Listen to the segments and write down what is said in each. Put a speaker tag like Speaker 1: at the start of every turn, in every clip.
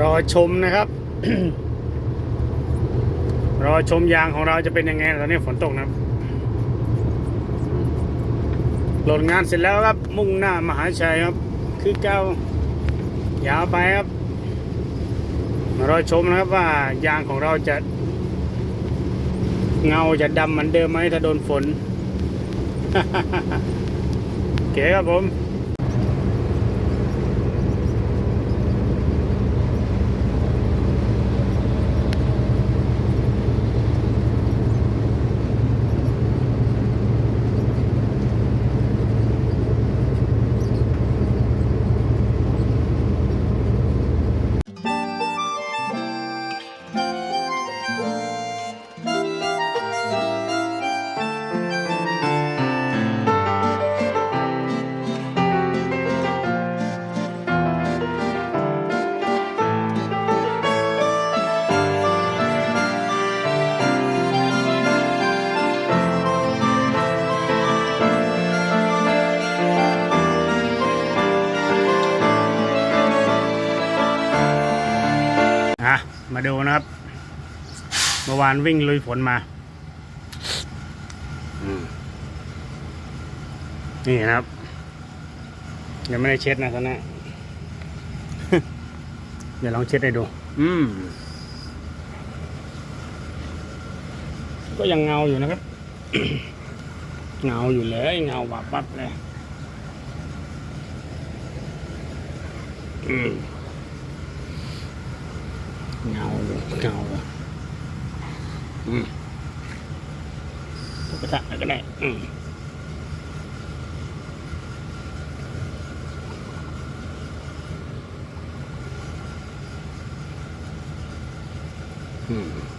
Speaker 1: รอชมนะครับ รอชมยางของเราจะเป็นยังไงตอนนี้ฝนตกนะครับโหลดงานเสร็จแล้วครับ มุ่งหน้ามหาชัยครับ คือเก้ายาวไปครับ มารอชมนะครับว่ายางของเราจะเงาจะดำเหมือนเดิมไหมถ้าโดนฝนโอเคครับผม อะ มาดูนะครับ เมื่อวานวิ่งลุยฝนมาอืมนี่นะครับ ยังไม่ได้เช็ดนะตอนนี้เดี๋ยวลองเช็ดให้ดู อืม ก็ยังเงาอยู่นะครับ เงาอยู่เลย เงาวับวับเลย อืม เงาอยู่เงาอยู่อืมกระทะก็ได้อืมอืม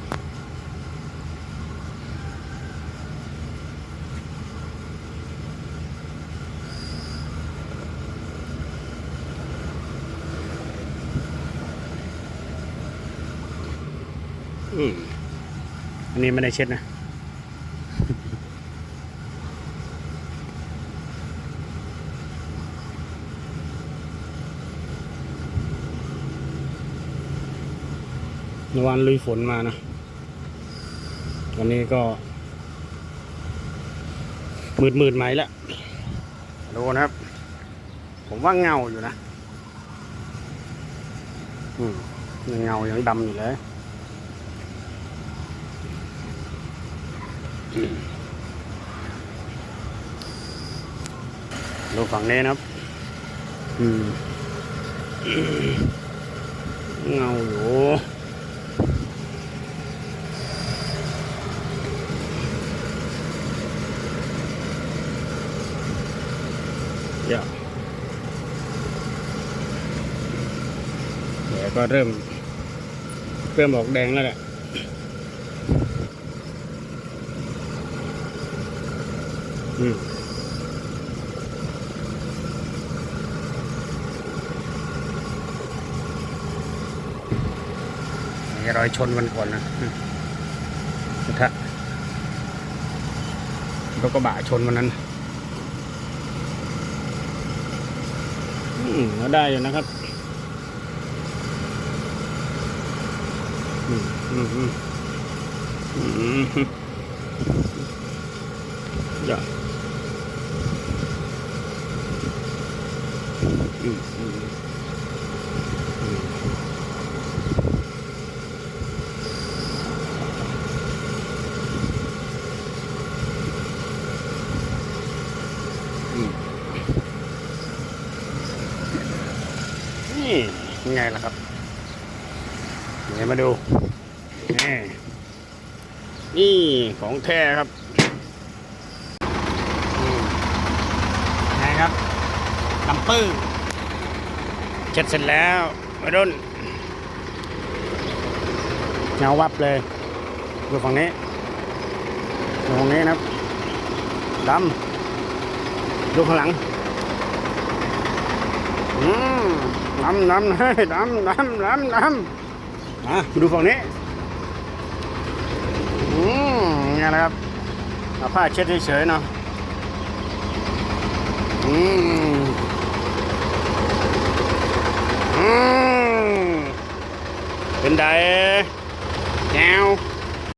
Speaker 1: อืมอันนี้ไม่ได้เช็ดนะวานลุยฝนมานะ วันนี้ก็ มืดมืดไหมแล้วดูนะครับ ผมว่าเงาอยู่นะ อืมเงายังดำอยู่เลย ดูฝั่งนี้นะครับ อืมเงาอยู่เดี๋ยวเดี๋ยวก็เริ่ม เริ่มออกแดงแล้วแหละ มมีรอยชนมันก่อนนะอืมกระทะรถกระบะชนวันนั้น อืมก็ได้อยู่นะครับ อืมอืมอืมอืม อย่าอืมอืมอืมอืมนี่ไงล่ะครับเดี๋ยวมาดู นี่ของแท้ครับอืมไงครับ ลำปื้อเช็ดเสร็จแล้วมาดุนเงาวับเลยดูฝั่งนี้ดูฝั่งนี้นะครับดำดูข้างหลังอืมน้ำน้ำเฮ้ยน้ำน้ำน้ำน้ำอะมาดูฝั่งนี้อืมไงนะครับเอาผ้าเช็ดเฉยๆเนาะอืม เป็นได